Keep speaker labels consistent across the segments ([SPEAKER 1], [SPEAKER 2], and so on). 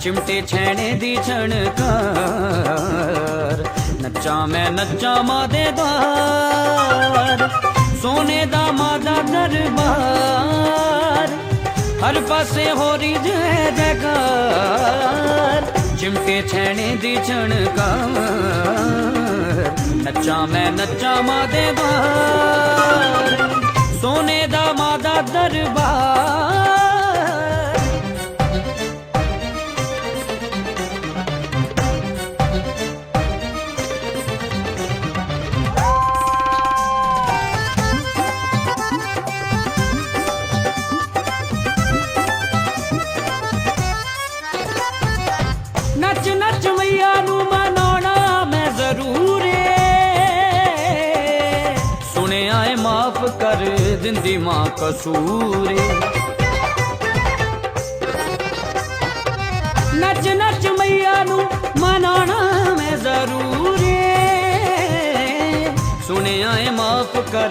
[SPEAKER 1] ਚਿਮਟੇ ਛੈਣੇ ਦੀ ਛਣਕਾਰ। ਨੱਚਾਂ ਮੈਂ ਨੱਚਾਂ ਮਾਦੇ ਦਵਾਰ ਸੋਨੇ ਦਾ ਮਾਦਾ ਦਰਬਾਰ। ਹਰ ਪਾਸੇ ਹੋ ਰਹੀ ਜੈ ਜੈਕਾਰ। ਚਿਮਟੇ ਛੈਣੇ ਦੀ ਛਣਕਾਰ। ਨੱਚਾਂ ਮੈਂ ਨੱਚਾਂ ਮਾਦੇ ਬਾਰ। ਸੋਨੇ ਦਾ ਮਾਦਾ ਦਰਬਾਰ। ਨੱਚ ਨੱਚ ਮਈਆ ਨੂੰ ਮਨਾਉਣਾ ਮੈਂ ਜ਼ਰੂਰ ਏ। ਸੁਣਿਆ ਏ ਮਾਫ ਕਰ ਦਿੰਦੀ ਮਾਂ ਕਸੂਰ ਏ। ਨੱਚ ਨੱਚ ਮਈਆ ਨੂੰ ਮਨਾਉਣਾ ਮੈਂ ਜ਼ਰੂਰ ਏ। ਸੁਣਿਆ ਏ ਮਾਫ ਕਰ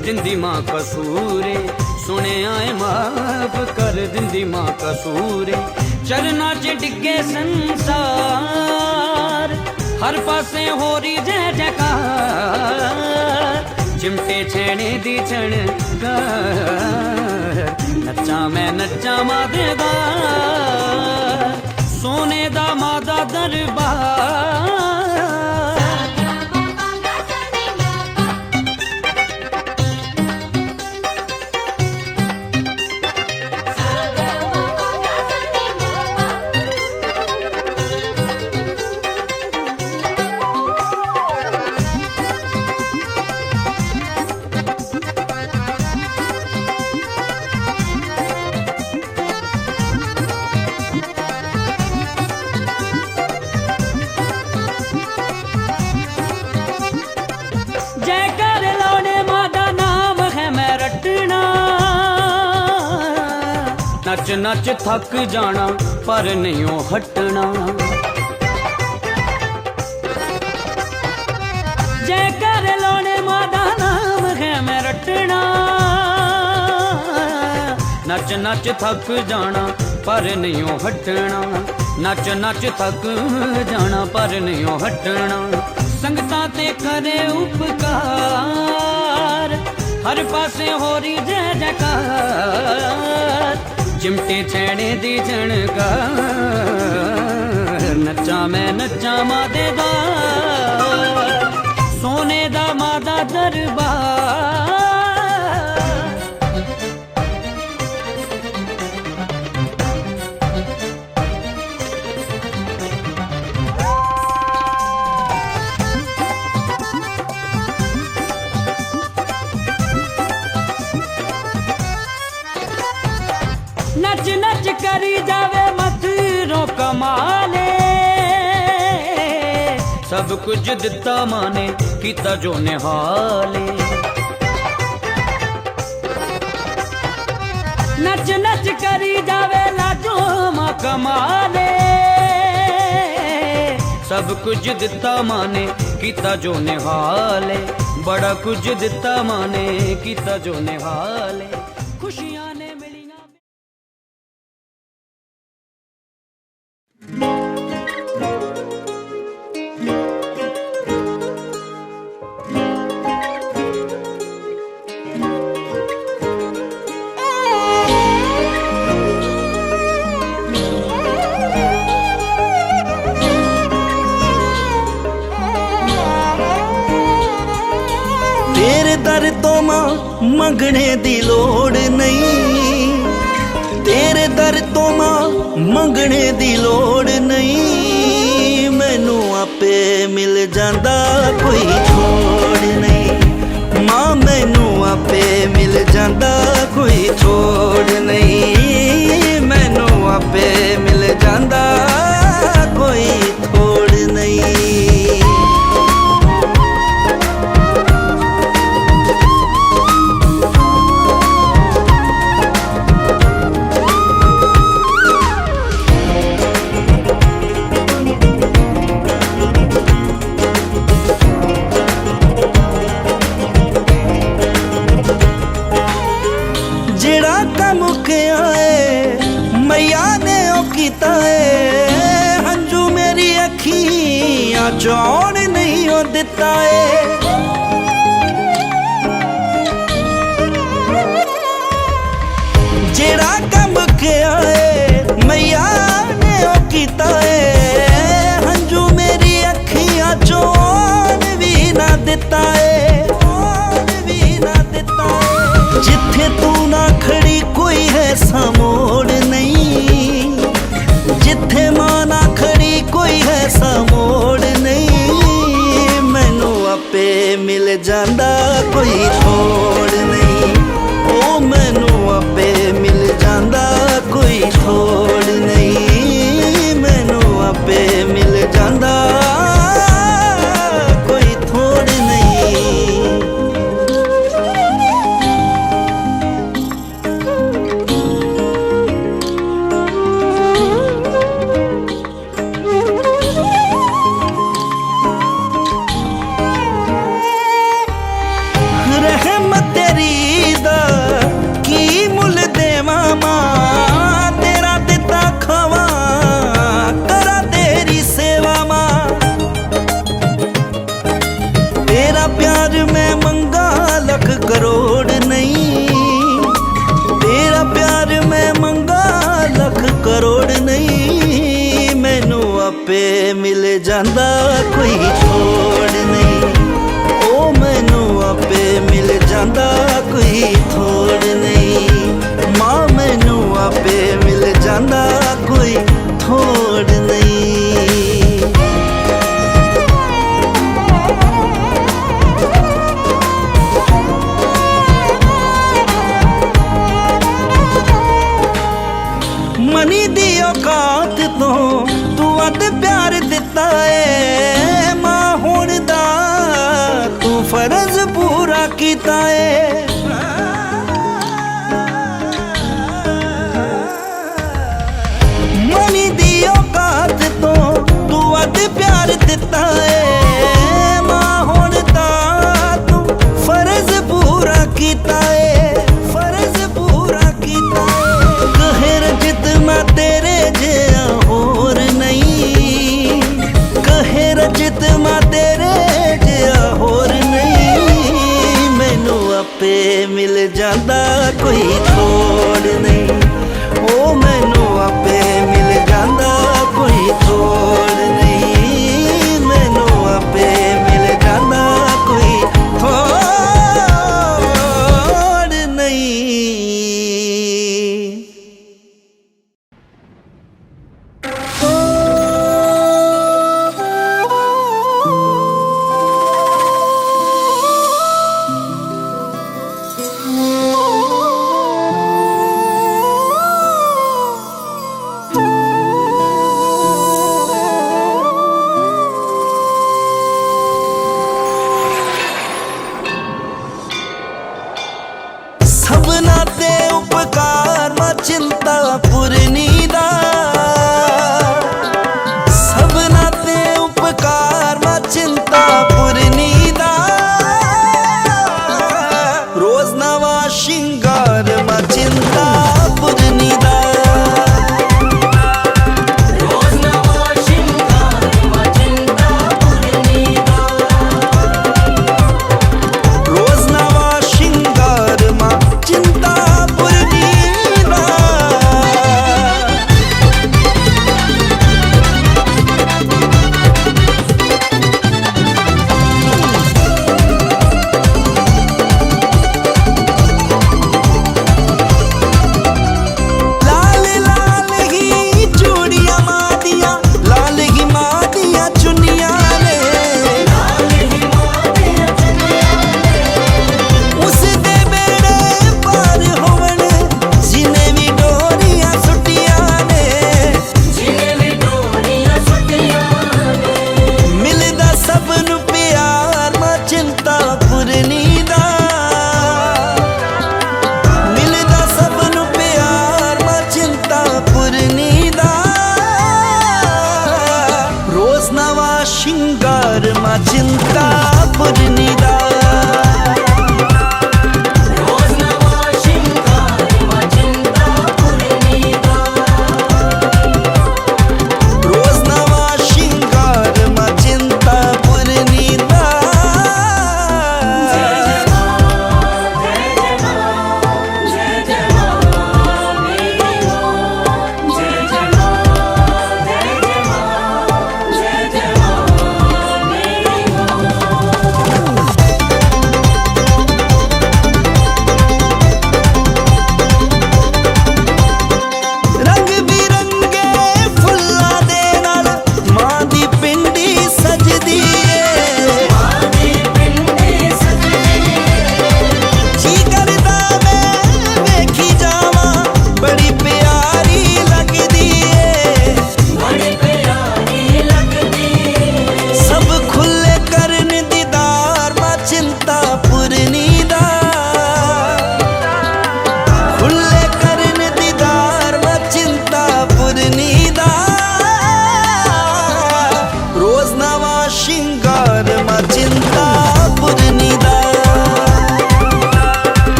[SPEAKER 1] ਦਿੰਦੀ ਮਾਂ ਕਸੂਰ ਏ। ਸੁਣਿਆ ਏ ਮਾਫ ਕਰ ਦਿੰਦੀ ਮਾਂ ਕਸੂਰ ਏ। ਚਰਨਾਂ 'ਚ ਡਿੱਗੇ ਸੰਸਾਰ। ਹਰ ਪਾਸੇ ਹੋ ਰਹੀ ਜੈ ਜੈਕਾਰ। ਚਿਮਟੇ ਛੇਣੇ ਦੀ ਛਣਕਾਰ ਨੱਚਾਂ ਮੈਂ ਨੱਚਾਂ ਮਾਦੇਗਾ ਸੋਨੇ ਦਾ ਮਾਦਾ ਦਰਬਾਰ। ਨੱਚ ਨੱਚ ਥੱਕ ਜਾਣਾ, ਪਰ ਨਹੀਂ ਉਹ ਹਟਣਾ। ਜੈ ਕਰ ਲਾਉਣੇ ਮਾਂ ਦਾ ਨਾਮ ਹੈ, ਮੈਂ ਰਟਣਾ। ਨੱਚ ਨੱਚ ਥੱਕ ਜਾਣਾ, ਪਰ ਨਹੀਂ ਉਹ ਹਟਣਾ। ਨੱਚ ਨੱਚ ਥੱਕ ਜਾਣਾ, ਪਰ ਨਹੀਂ ਉਹ ਹਟਣਾ। ਸੰਗਤਾਂ ਤੇ ਕਰੇ ਉਪਕਾਰ, ਹਰ ਪਾਸੇ ਹੋ ਰਹੀ ਜੈ ਜੈਕਾਰ। ਚਿਮਟੇ ਛੇੜੇ ਦੀ ਜਣਗਾ ਨੱਚਾਂ ਮੈਂ ਨੱਚਾਂ ਮਾਦੇ ਦਾ ਸੋਨੇ ਦਾ ਮਾਦਾ ਦਰਬਾਰ। ਨੱਚ ਕਰੀ ਜਾਵੇ ਮਥਰੋ ਕਮਾਲੇ। ਸਭ ਕੁਝ ਦਿੱਤਾ ਮਾਨੇ, ਕੀਤਾ ਜੋ ਨਿਹਾਲੇ। ਨੱਚ ਨੱਚ ਕਰੀ ਜਾਵੇ ਲਾਜੋ ਮਾ ਕਮਾਲੇ। ਸਭ ਕੁਝ ਦਿੱਤਾ ਮਾਨੇ, ਕੀਤਾ ਜੋ ਨਿਹਾਲੇ। ਬੜਾ ਕੁਝ ਦਿੱਤਾ ਮਾਨੇ, ਕੀਤਾ ਜੋ ਨਿਹਾਲੇ।
[SPEAKER 2] ਤੇਰੇ ਤੋਂ ਮਾਂ ਮੰਗਣੇ ਦੀ ਲੋੜ ਨਹੀਂ। ਤੇਰੇ ਦਰ ਤੋਂ ਮਾਂ ਮੰਗਣੇ ਦੀ ਲੋੜ ਨਹੀਂ। ਮੈਨੂੰ ਆਪੇ ਮਿਲ ਜਾਂਦਾ, ਕੋਈ ਛੋੜ ਨਹੀਂ। ਮਾਂ, ਮੈਨੂੰ ਆਪੇ ਮਿਲ ਜਾਂਦਾ। ਏ ਜਿੱਥੇ ਪੂਰਾ
[SPEAKER 3] ላልዳርኩኝ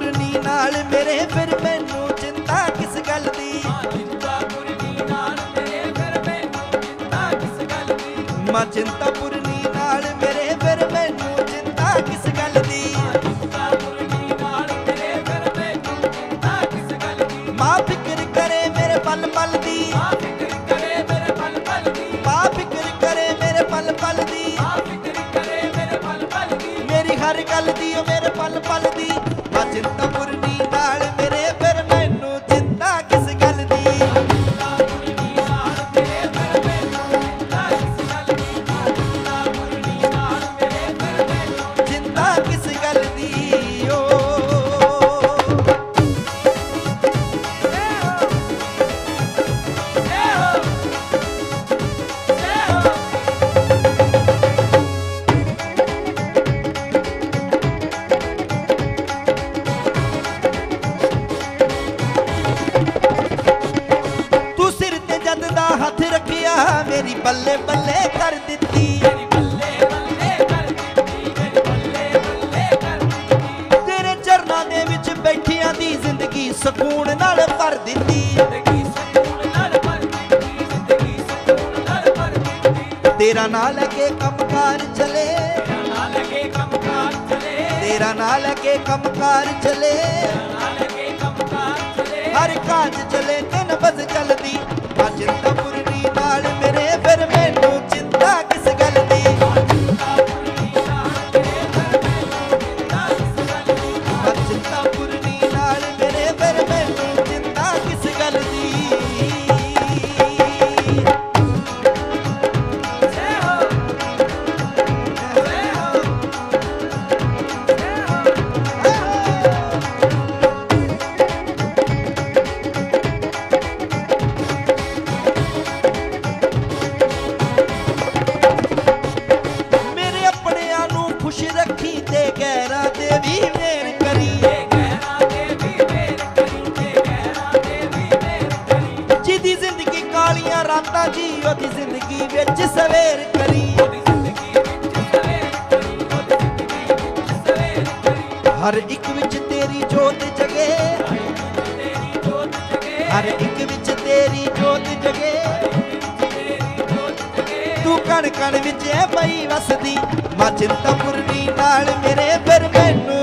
[SPEAKER 3] ਗੁਰਨੀ ਨਾਲ ਮੇਰੇ ਫਿਰ ਮੈਨੂੰ ਚਿੰਤਾ ਕਿਸ ਗੱਲ ਦੀ? ਚਿੰਤਾ ਗੁਰਨੀ ਨਾਲ ਮੇਰੇ ਫਿਰ ਮੈਨੂੰ ਚਿੰਤਾ ਕਿਸ ਗੱਲ ਦੀ? ਮਾ ਚਿੰਤਾ ਵਾਲੇ ਤਨ ਬਸ ਚੱਲਦੀ। ਅਜਿੰਦਮ ਕਾਲੀਆਂ ਰਾਤਾਂ ਜੀਓ ਦੀ ਜ਼ਿੰਦਗੀ ਵਿੱਚ ਸਵੇਰ ਕਰੀ। ਹਰ ਇੱਕ ਵਿੱਚ ਤੇਰੀ ਜੋਤ ਜਗੇ। ਹਰ ਇੱਕ ਵਿੱਚ ਤੇਰੀ ਜੋਤ ਜਗੇ। ਤੂੰ ਕਣ ਕਣ ਵਿੱਚ ਐ ਪਈ ਵਸਦੀ। ਮਾ ਚਿੰਤਾਪੁਰਨੀ ਨਾਲ ਮੇਰੇ ਫਿਰ ਮੈਨੂੰ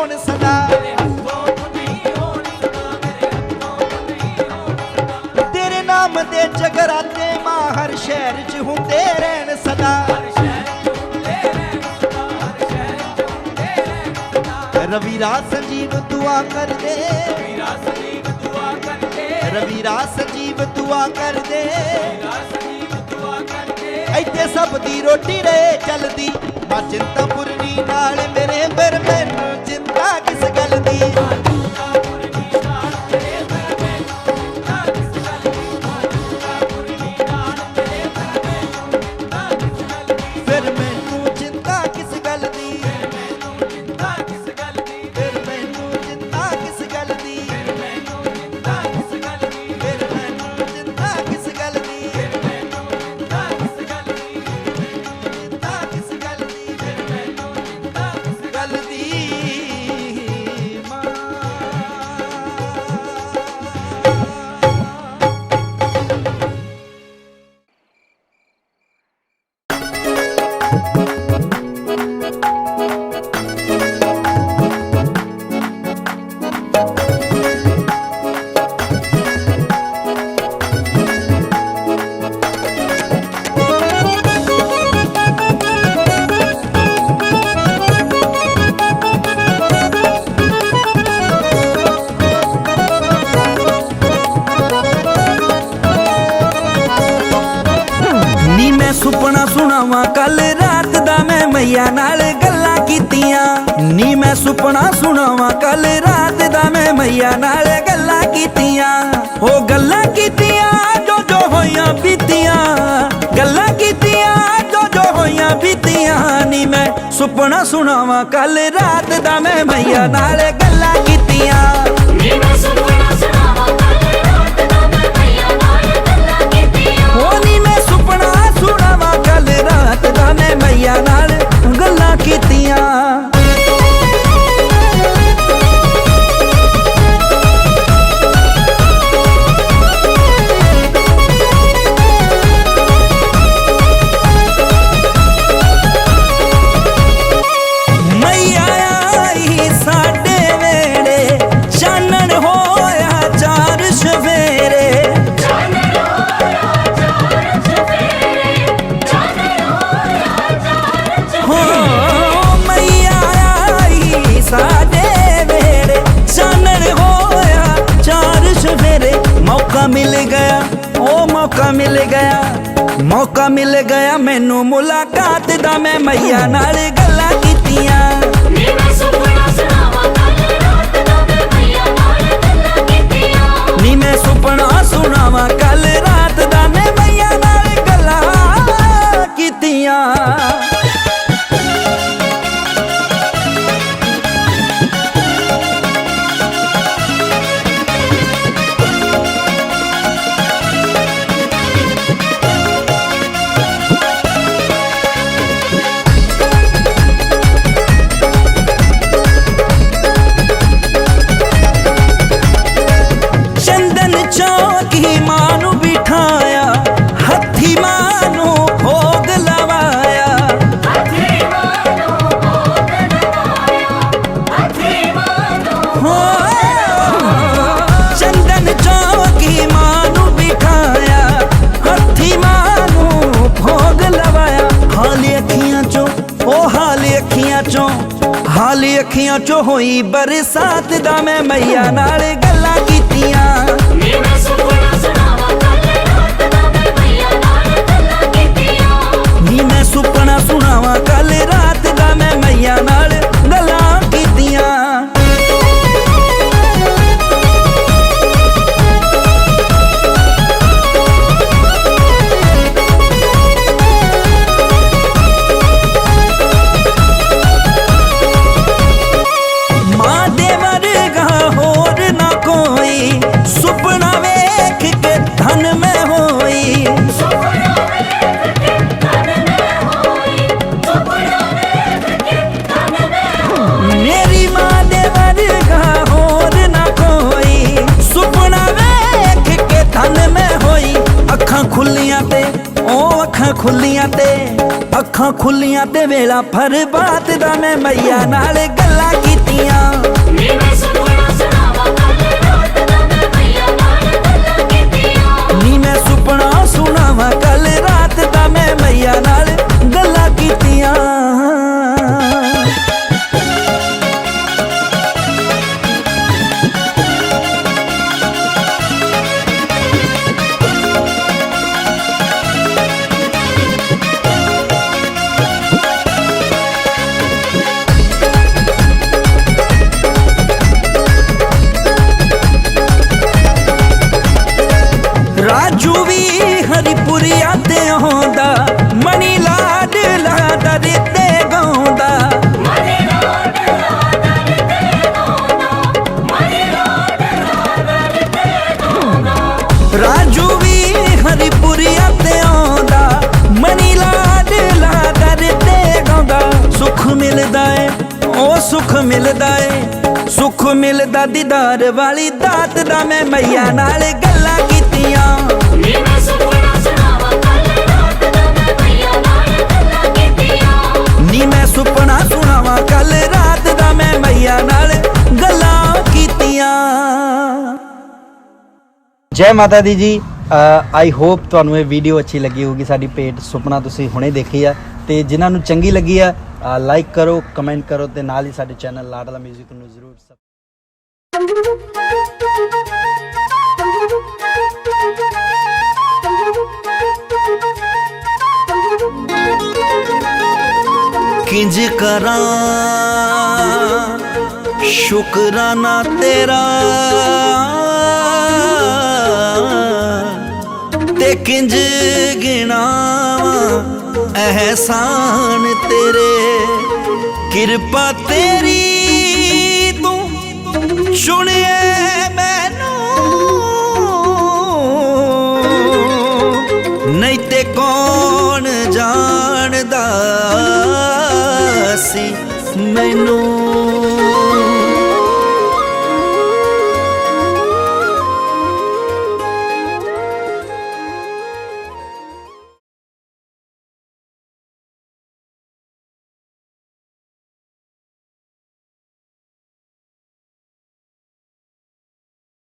[SPEAKER 3] ਹੋਣ ਸਦਾ। ਤੇਰੇ ਨਾਮ ਦੇ ਜਗਰਾਤੇ ਮਾਂ ਹਰ ਸ਼ਹਿਰ 'ਚ ਹੁੰਦੇ ਰਹਿਣ ਸਦਾ। ਰਵੀ ਰਾਜ ਸੰਜੀਵ ਕਰਦੇ। ਰਵੀ ਰਾਜ ਸੰਜੀਵ ਕਰਦੇ। ਇੱਥੇ ਸਭ ਦੀ ਰੋਟੀ ਰਹੇ ਚੱਲਦੀ। ਮਾ ਚਿੰਤਾਪੁਰਨੀ ਨਾਲ ਮੇਰੇ
[SPEAKER 2] ਬਰਮੈਨ ਮਈਆ ਨਾਲ ਗੱਲਾਂ ਕੀਤੀਆਂ। ਨੀ ਮੈਂ ਸੁਪਨਾ ਸੁਣਾਵਾਂ ਕੱਲ ਰਾਤ ਦਾ ਮੈਂ ਮਈਆ ਨਾਲ ਗੱਲਾਂ ਕੀਤੀਆਂ। ਉਹ ਗੱਲਾਂ ਕੀਤੀਆਂ, ਜੋ ਜੋ ਹੋਈਆਂ ਬੀਤੀਆਂ। ਗੱਲਾਂ ਕੀਤੀਆਂ, ਜੋ ਜੋ ਹੋਈਆਂ ਬੀਤੀਆਂ। ਨੀ ਮੈਂ ਸੁਪਨਾ ਸੁਣਾਵਾਂ ਕੱਲ ਰਾਤ ਦਾ ਮੈਂ ਮਈਆ ਨਾਲ ਗੱਲਾਂ ਕੀਤੀਆਂ।
[SPEAKER 1] ਨੀ ਮੈਂ ਸੁਪਨਾ
[SPEAKER 2] ਮਿਲ ਗਿਆ ਮੈਨੂੰ ਮੁਲਾਕਾਤ ਦਾ ਮੈਂ ਮਈਆ ਨਾਲ ਗੱਲਾਂ ਕੀਤੀਆਂ।
[SPEAKER 1] ਨੀ ਮੈਂ ਸੁਪਨਾ ਸੁਣਾਵਾਂ ਕੱਲ ਰਾਤ ਦਾ ਮੈਂ ਭਈਆ ਨਾਲ ਗੱਲਾਂ ਕੀਤੀਆਂ।
[SPEAKER 2] ਨੀ ਮੈਂ ਸੁਪਨਾ ਸੁਣਾਵਾਂ ਕੱਲ ਹਾਲੇ ਚੋਂ ਹੋਈ ਬਰਸਾਤ ਦਾ ਮੈਂ ਮਈਆ ਨਾਲ ਅੱਖਾਂ ਖੁੱਲੀਆਂ ਤੇ ਵੇਲਾ ਫਰਬਾਤ ਦਾ ਮੈਂ ਮਈਆ ਨਾਲ ਗੱਲਾਂ ਕੀਤੀਆਂ।
[SPEAKER 1] ਨੀ ਮੈਂ ਸੁਪਨਾ ਸੁਣਾਵਾਂ ਕੱਲ ਰਾਤ ਦਾ ਮੈਂ ਭਈਆ ਨਾਲ
[SPEAKER 2] ਮਿਲਦਾ ਦੀਦਾਰ ਵਾਲੀ ਦਾਤ ਦਾ ਮੈਂ ਮਈਆ ਨਾਲ ਗੱਲਾਂ ਕੀਤੀਆਂ।
[SPEAKER 1] ਨੀ ਮੈਂ ਸੁਪਨਾ ਸੁਣਾਵਾਂ ਕੱਲ ਰਾਤ ਦਾ ਮੈਂ ਭਈਆ ਨਾਲ ਗੱਲਾਂ ਕੀਤੀਆਂ।
[SPEAKER 2] ਨੀ ਮੈਂ ਸੁਪਨਾ ਸੁਣਾਵਾਂ ਕੱਲ ਰਾਤ ਦਾ ਮੈਂ ਮਈਆ ਨਾਲ ਗੱਲਾਂ ਕੀਤੀਆਂ।
[SPEAKER 4] ਜੈ ਮਾਤਾ ਦੀ ਜੀ ਆਈ ਹੋਪ ਤੁਹਾਨੂੰ ਇਹ ਵੀਡੀਓ ਅੱਛੀ ਲੱਗੀ ਹੋਊਗੀ ਸਾਡੀ ਪੇਟ ਸੁਪਨਾ ਤੁਸੀਂ ਹੁਣੇ ਦੇਖੀ ਆ। ਤੇ ਜਿਨ੍ਹਾਂ ਨੂੰ ਚੰਗੀ ਲੱਗੀ ਆ ਲਾਈਕ ਕਰੋ ਕਮੈਂਟ ਕਰੋ ਤੇ ਨਾਲ ਹੀ ਸਾਡੇ ਚੈਨਲ ਲਾਡਲਾ 뮤직 ਨੂੰ ਜ਼ਰੂਰ.
[SPEAKER 2] ਕਿੰਜ ਕਰਾਂ? ਸ਼ੁਕਰਾਨਾ ਤੇਰਾ। ਤੇ ਕਿੰਜ ਗਿਣਾਵਾਂ ਅਹਿਸਾਨ ਤੇਰੇ? ਕਿਰਪਾ ਤੇ ਚੁਣਿਆ ਮੈਨੂੰ। ਨਹੀਂ ਤੇ ਕੌਣ ਜਾਣਦਾ ਸੀ ਮੈਨੂੰ।